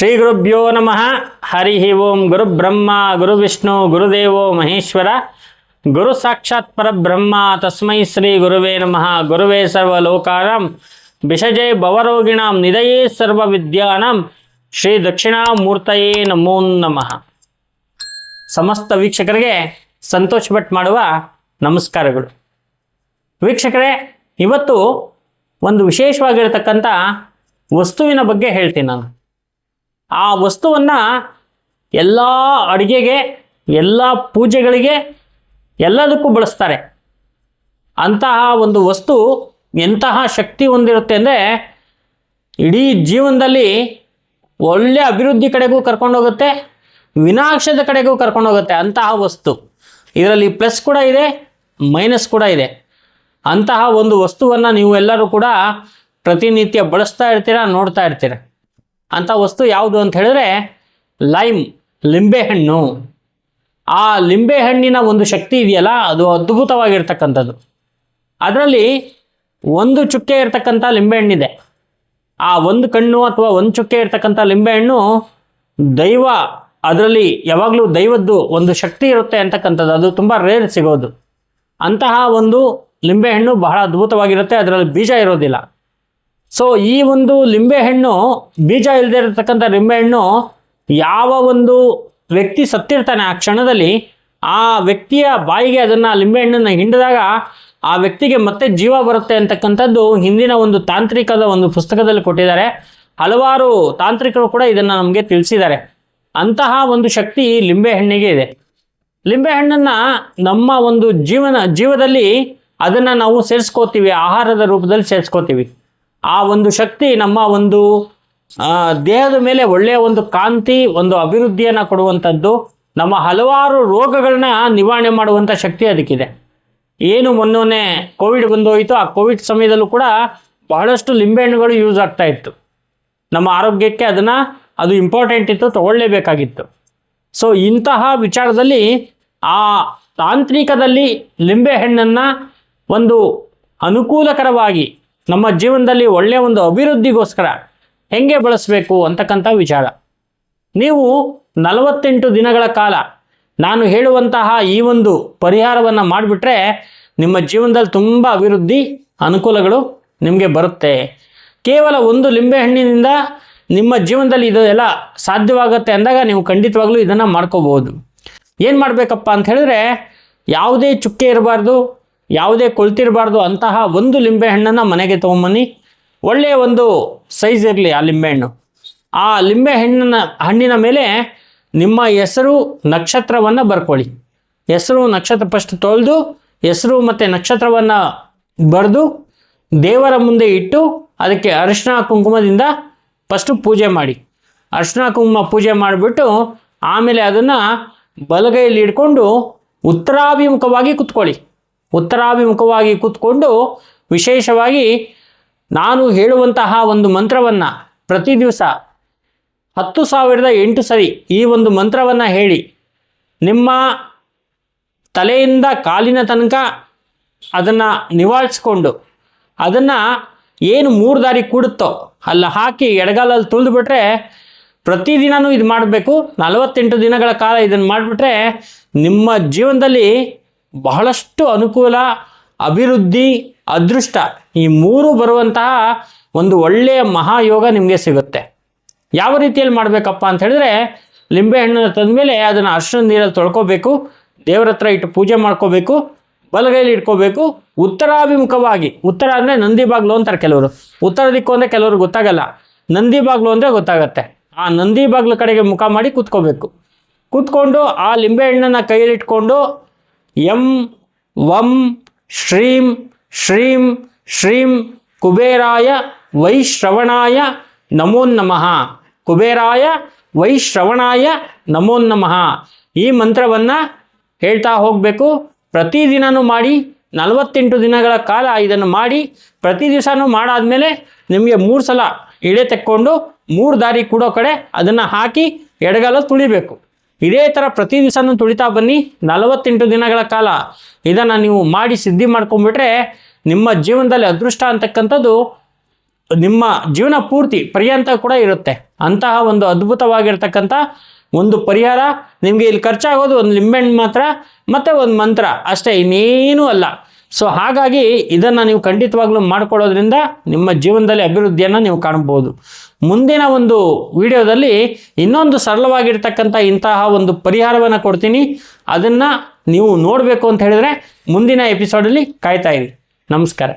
ಶ್ರೀ ಗುರುಭ್ಯೋ ನಮಃ. ಹರಿ ಓಂ ಗುರು ಬ್ರಹ್ಮ, ಗುರು ವಿಷ್ಣು ಗುರುದೇವೋ ಮಹೇಶ್ವರ. ಗುರು ಸಾಕ್ಷಾತ್ ಪರಬ್ರಹ್ಮ, ತಸ್ಮೈ ಶ್ರೀ ಗುರುವೇ ನಮಃ. ಗುರುವೇ ಸರ್ವಲೋಕಾನಾಂ ಬಿಷಜೇ ಭವರೋಗಿಣಾಂ ನಿಧಯೇ ಸರ್ವ ವಿದ್ಯಾನಾಂ ಶ್ರೀ ದಕ್ಷಿಣಾಮೂರ್ತಯೇ ನಮೋ ನಮಃ. ಸಮಸ್ತ ವೀಕ್ಷಕರಿಗೆ ಸಂತೋಷ್ ಭಟ್ ಮಾಡುವ ನಮಸ್ಕಾರಗಳು. ವೀಕ್ಷಕರೇ, ಇವತ್ತು ಒಂದು ವಿಶೇಷವಾಗಿರತಕ್ಕಂಥ ವಸ್ತುವಿನ ಬಗ್ಗೆ ಹೇಳ್ತೀನಿ ನಾನು. ಆ ವಸ್ತುವನ್ನು ಎಲ್ಲ ಅಡುಗೆಗೆ, ಎಲ್ಲ ಪೂಜೆಗಳಿಗೆ ಎಲ್ಲದಕ್ಕೂ ಬಳಸ್ತಾರೆ. ಅಂತಹ ಒಂದು ವಸ್ತು ಎಂತಹ ಶಕ್ತಿ ಹೊಂದಿರುತ್ತೆ ಅಂದರೆ ಇಡೀ ಜೀವನದಲ್ಲಿ ಒಳ್ಳೆಯ ಅಭಿವೃದ್ಧಿ ಕಡೆಗೂ ಕರ್ಕೊಂಡೋಗುತ್ತೆ ವಿನಾಶದ ಕಡೆಗೂ ಕರ್ಕೊಂಡೋಗುತ್ತೆ ಅಂತಹ ವಸ್ತು. ಇದರಲ್ಲಿ ಪ್ಲಸ್ ಕೂಡ ಇದೆ, ಮೈನಸ್ ಕೂಡ ಇದೆ. ಅಂತಹ ಒಂದು ವಸ್ತುವನ್ನು ನೀವು ಎಲ್ಲರೂ ಕೂಡ ಪ್ರತಿನಿತ್ಯ ಬಳಸ್ತಾ ಇರ್ತೀರ, ನೋಡ್ತಾ ಇರ್ತೀರ? ಅಂಥ ವಸ್ತು ಯಾವುದು ಅಂತ ಹೇಳಿದ್ರೆ ಲೈಮ್ ಲಿಂಬೆಹಣ್ಣು ಆ ಲಿಂಬೆಹಣ್ಣಿನ ಒಂದು ಶಕ್ತಿ ಇದೆಯಲ್ಲ, ಅದು ಅದ್ಭುತವಾಗಿರ್ತಕ್ಕಂಥದ್ದು. ಅದರಲ್ಲಿ ಒಂದು ಚುಕ್ಕೆ ಇರತಕ್ಕಂಥ ಲಿಂಬೆಹಣ್ಣಿದೆ ಆ ಒಂದು ಕಣ್ಣು ಅಥವಾ ಒಂದು ಚುಕ್ಕೆ ಇರ್ತಕ್ಕಂಥ ಲಿಂಬೆಹಣ್ಣು ದೈವ, ಅದರಲ್ಲಿ ಯಾವಾಗಲೂ ದೈವದ್ದು ಒಂದು ಶಕ್ತಿ ಇರುತ್ತೆ ಅಂತಕ್ಕಂಥದ್ದು. ಅದು ತುಂಬ ರೇರ್ ಸಿಗೋದು. ಅಂತಹ ಒಂದು ಲಿಂಬೆಹಣ್ಣು ಬಹಳ ಅದ್ಭುತವಾಗಿರುತ್ತೆ. ಅದರಲ್ಲಿ ಬೀಜ ಇರೋದಿಲ್ಲ. ಸೊ ಈ ಒಂದು ಲಿಂಬೆಹಣ್ಣು ಬೀಜ ಇಲ್ಲದೆ ಇರತಕ್ಕಂಥ ಲಿಂಬೆಹಣ್ಣು ಯಾವ ಒಂದು ವ್ಯಕ್ತಿ ಸತ್ತಿರ್ತಾನೆ ಆ ಕ್ಷಣದಲ್ಲಿ, ಆ ವ್ಯಕ್ತಿಯ ಬಾಯಿಗೆ ಅದನ್ನು ಲಿಂಬೆಹಣ್ಣನ್ನು ಹಿಂಡಿದಾಗ ಆ ವ್ಯಕ್ತಿಗೆ ಮತ್ತೆ ಜೀವ ಬರುತ್ತೆ ಅಂತಕ್ಕಂಥದ್ದು ಹಿಂದಿನ ಒಂದು ತಾಂತ್ರಿಕದ ಒಂದು ಪುಸ್ತಕದಲ್ಲಿ ಕೊಟ್ಟಿದ್ದಾರೆ. ಹಲವಾರು ತಾಂತ್ರಿಕರು ಕೂಡ ಇದನ್ನು ನಮಗೆ ತಿಳಿಸಿದ್ದಾರೆ. ಅಂತಹ ಒಂದು ಶಕ್ತಿ ಲಿಂಬೆಹಣ್ಣಿಗೆ ಇದೆ. ಲಿಂಬೆಹಣ್ಣನ್ನು ನಮ್ಮ ಒಂದು ಜೀವನ, ಜೀವದಲ್ಲಿ ಅದನ್ನು ನಾವು ಸೇರಿಸ್ಕೋತೀವಿ, ಆಹಾರದ ರೂಪದಲ್ಲಿ ಸೇರಿಸ್ಕೋತೀವಿ. ಆ ಒಂದು ಶಕ್ತಿ ನಮ್ಮ ಒಂದು ದೇಹದ ಮೇಲೆ ಒಳ್ಳೆಯ ಒಂದು ಕಾಂತಿ, ಒಂದು ಅಭಿವೃದ್ಧಿಯನ್ನು ಕೊಡುವಂಥದ್ದು ನಮ್ಮ ಹಲವಾರು ರೋಗಗಳನ್ನ ನಿವಾರಣೆ ಮಾಡುವಂಥ ಶಕ್ತಿ ಅದಕ್ಕಿದೆ. ಏನು ಮೊನ್ನೆ ಕೋವಿಡ್ ಬಂದೋಯಿತು, ಆ ಕೋವಿಡ್ ಸಮಯದಲ್ಲೂ ಕೂಡ ಬಹಳಷ್ಟು ಲಿಂಬೆಹಣ್ಣುಗಳು ಯೂಸ್ ಆಗ್ತಾ ಇತ್ತು. ನಮ್ಮ ಆರೋಗ್ಯಕ್ಕೆ ಅದನ್ನು, ಅದು ಇಂಪಾರ್ಟೆಂಟ್ ಇತ್ತು, ತಗೊಳ್ಳೇಬೇಕಾಗಿತ್ತು. ಸೊ ಇಂತಹ ವಿಚಾರದಲ್ಲಿ ಆ ತಾಂತ್ರಿಕದಲ್ಲಿ ಲಿಂಬೆಹಣ್ಣನ್ನು ಒಂದು ಅನುಕೂಲಕರವಾಗಿ ನಮ್ಮ ಜೀವನದಲ್ಲಿ ಒಳ್ಳೆಯ ಒಂದು ಅಭಿವೃದ್ಧಿಗೋಸ್ಕರ ಹೆಂಗೆ ಬಳಸಬೇಕು ಅಂತಕ್ಕಂಥ ವಿಚಾರ. ನೀವು ನಲವತ್ತೆಂಟು ದಿನಗಳ ಕಾಲ ನಾನು ಹೇಳುವಂತಹ ಈ ಒಂದು ಪರಿಹಾರವನ್ನು ಮಾಡಿಬಿಟ್ರೆ ನಿಮ್ಮ ಜೀವನದಲ್ಲಿ ತುಂಬ ಅಭಿವೃದ್ಧಿ ಅನುಕೂಲಗಳು ನಿಮಗೆ ಬರುತ್ತೆ. ಕೇವಲ ಒಂದು ಲಿಂಬೆಹಣ್ಣಿನಿಂದ ನಿಮ್ಮ ಜೀವನದಲ್ಲಿ ಇದೆಲ್ಲ ಸಾಧ್ಯವಾಗುತ್ತೆ ಅಂದಾಗ ನೀವು ಖಂಡಿತವಾಗ್ಲೂ ಇದನ್ನು ಮಾಡ್ಕೋಬೋದು ಏನು ಮಾಡಬೇಕಪ್ಪ ಅಂತ ಹೇಳಿದ್ರೆ ಯಾವುದೇ ಚುಕ್ಕೆ ಇರಬಾರ್ದು ಯಾವುದೇ ಕೊಳ್ತಿರಬಾರ್ದು ಅಂತಹ ಒಂದು ಲಿಂಬೆಹಣ್ಣನ್ನು ಮನೆಗೆ ತೊಗೊಂಬನ್ನಿ. ಒಳ್ಳೆಯ ಒಂದು ಸೈಜ್ ಇರಲಿ ಆ ಲಿಂಬೆಹಣ್ಣು ಆ ಲಿಂಬೆ ಹಣ್ಣಿನ ಹಣ್ಣಿನ ಮೇಲೆ ನಿಮ್ಮ ಹೆಸರು, ನಕ್ಷತ್ರವನ್ನು ಬರ್ಕೊಳ್ಳಿ. ಹೆಸರು, ನಕ್ಷತ್ರ ಫಸ್ಟ್ ತೊಳೆದು, ಹೆಸರು ಮತ್ತು ನಕ್ಷತ್ರವನ್ನು ಬರೆದು, ದೇವರ ಮುಂದೆ ಇಟ್ಟು, ಅದಕ್ಕೆ ಅರಿಶಿನ ಕುಂಕುಮದಿಂದ ಫಸ್ಟು ಪೂಜೆ ಮಾಡಿ. ಅರಿಶಿನ ಕುಂಕುಮ ಪೂಜೆ ಮಾಡಿಬಿಟ್ಟು, ಆಮೇಲೆ ಅದನ್ನು ಬಲಗೈಯಲ್ಲಿ ಇಟ್ಕೊಂಡು ಉತ್ತರಾಭಿಮುಖವಾಗಿ ಕೂತ್ಕೊಳ್ಳಿ. ಉತ್ತರಾಭಿಮುಖವಾಗಿ ಕೂತ್ಕೊಂಡು ವಿಶೇಷವಾಗಿ ನಾನು ಹೇಳುವಂತಹ ಒಂದು ಮಂತ್ರವನ್ನು ಪ್ರತಿ ದಿವಸ ಹತ್ತು ಸಾವಿರದ ಎಂಟು ಸರಿ ಈ ಒಂದು ಮಂತ್ರವನ್ನು ಹೇಳಿ ನಿಮ್ಮ ತಲೆಯಿಂದ ಕಾಲಿನ ತನಕ ಅದನ್ನು ನಿವಾರಿಸ್ಕೊಂಡು ಅದನ್ನು ಏನು ಮೂರು ದಾರಿ ಕೂಡುತ್ತೋ ಅಲ್ಲಿ ಹಾಕಿ ಎಡಗಾಲಲ್ಲಿ ತುಳಿದುಬಿಟ್ರೆ ಪ್ರತಿದಿನವೂ ಇದು ಮಾಡಬೇಕು ನಲವತ್ತೆಂಟು ದಿನಗಳ ಕಾಲ ಇದನ್ನು ಮಾಡಿಬಿಟ್ರೆ ನಿಮ್ಮ ಜೀವನದಲ್ಲಿ ಬಹಳಷ್ಟು ಅನುಕೂಲ, ಅಭಿವೃದ್ಧಿ, ಅದೃಷ್ಟ ಈ ಮೂರು ಬರುವಂತಹ ಒಂದು ಒಳ್ಳೆಯ ಮಹಾಯೋಗ ನಿಮಗೆ ಸಿಗುತ್ತೆ. ಯಾವ ರೀತಿಯಲ್ಲಿ ಮಾಡಬೇಕಪ್ಪ ಅಂತ ಹೇಳಿದ್ರೆ ಲಿಂಬೆಹಣ್ಣನ್ನು ತಂದಮೇಲೆ ಅದನ್ನು ಅರ್ಶಿನ ನೀರಲ್ಲಿ ತೊಳ್ಕೋಬೇಕು, ದೇವರ ಹತ್ರ ಇಟ್ಟು ಪೂಜೆ ಮಾಡ್ಕೋಬೇಕು, ಬಲಗೈಲಿ ಇಟ್ಕೋಬೇಕು. ಉತ್ತರಾಭಿಮುಖವಾಗಿ, ಉತ್ತರ ಅಂದರೆ ನಂದಿ ಬಾಗ್ಲು ಅಂತಾರೆ ಕೆಲವರು. ಉತ್ತರ ದಿಕ್ಕು ಅಂದರೆ ಕೆಲವರು ಗೊತ್ತಾಗಲ್ಲ. ನಂದಿ ಬಾಗ್ಲು ಅಂದರೆ ಗೊತ್ತಾಗತ್ತೆ. ಆ ನಂದಿ ಬಾಗ್ಲು ಕಡೆಗೆ ಮುಖ ಮಾಡಿ ಕೂತ್ಕೋಬೇಕು. ಕೂತ್ಕೊಂಡು ಆ ಲಿಂಬೆಹಣ್ಣನ್ನು ಕೈಯಲ್ಲಿಟ್ಕೊಂಡು ಎಂ, ವಂ, ಶ್ರೀಂ ಶ್ರೀಂ ಶ್ರೀಂ, ಕುಬೇರಾಯ ವೈಶ್ರವಣಾಯ ನಮೋ ನಮಃ. ಕುಬೇರಾಯ ವೈಶ್ರವಣಾಯ ನಮೋ ನಮಃ. ಈ ಮಂತ್ರವನ್ನು ಹೇಳ್ತಾ ಹೋಗಬೇಕು. ಪ್ರತಿದಿನವೂ ಮಾಡಿ, ನಲವತ್ತೆಂಟು ದಿನಗಳ ಕಾಲ ಇದನ್ನು ಮಾಡಿ, ಪ್ರತಿ ದಿವಸನೂ ಮಾಡಾದಮೇಲೆ ನಿಮಗೆ ಮೂರು ಸಲ ಇಳೆ ತೆಕ್ಕೊಂಡು ಮೂರು ದಾರಿ ಕೂಡೋ ಕಡೆ ಅದನ್ನು ಹಾಕಿ ಎಡಗಾಲ ತುಳಿಬೇಕು. ಇದೇ ಥರ ಪ್ರತಿ ದಿವಸನೂ ತುಳಿತಾ ಬನ್ನಿ ನಲವತ್ತೆಂಟು ದಿನಗಳ ಕಾಲ. ಇದನ್ನು ನೀವು ಮಾಡಿ ಸಿದ್ಧಿ ಮಾಡ್ಕೊಂಡ್ಬಿಟ್ರೆ ನಿಮ್ಮ ಜೀವನದಲ್ಲಿ ಅದೃಷ್ಟ ಅಂತಕ್ಕಂಥದ್ದು ನಿಮ್ಮ ಜೀವನ ಪೂರ್ತಿ ಪರ್ಯಂತ ಕೂಡ ಇರುತ್ತೆ. ಅಂತಹ ಒಂದು ಅದ್ಭುತವಾಗಿರ್ತಕ್ಕಂಥ ಒಂದು ಪರಿಹಾರ. ನಿಮಗೆ ಇಲ್ಲಿ ಖರ್ಚಾಗೋದು ಒಂದು ಲಿಂಬೆಹಣ್ಣು ಮಾತ್ರ, ಮತ್ತು ಒಂದು ಮಂತ್ರ. ಅಷ್ಟೇ, ಇನ್ನೇನೂ ಅಲ್ಲ. ಸೊ ಹಾಗಾಗಿ ಇದನ್ನು ನೀವು ಖಂಡಿತವಾಗ್ಲೂ ಮಾಡ್ಕೊಳ್ಳೋದ್ರಿಂದ ನಿಮ್ಮ ಜೀವನದಲ್ಲಿ ಅಭಿವೃದ್ಧಿಯನ್ನು ನೀವು ಕಾಣ್ಬೋದು. ಮುಂದಿನ ಒಂದು ವಿಡಿಯೋದಲ್ಲಿ ಇನ್ನೊಂದು ಸರಳವಾಗಿರ್ತಕ್ಕಂಥ ಇಂತಹ ಒಂದು ಪರಿಹಾರವನ್ನು ಕೊಡ್ತೀನಿ. ಅದನ್ನು ನೀವು ನೋಡಬೇಕು ಅಂತ ಹೇಳಿದರೆ ಮುಂದಿನ ಎಪಿಸೋಡಲ್ಲಿ ಕಾಯ್ತಾ ಇರಿ. ನಮಸ್ಕಾರ.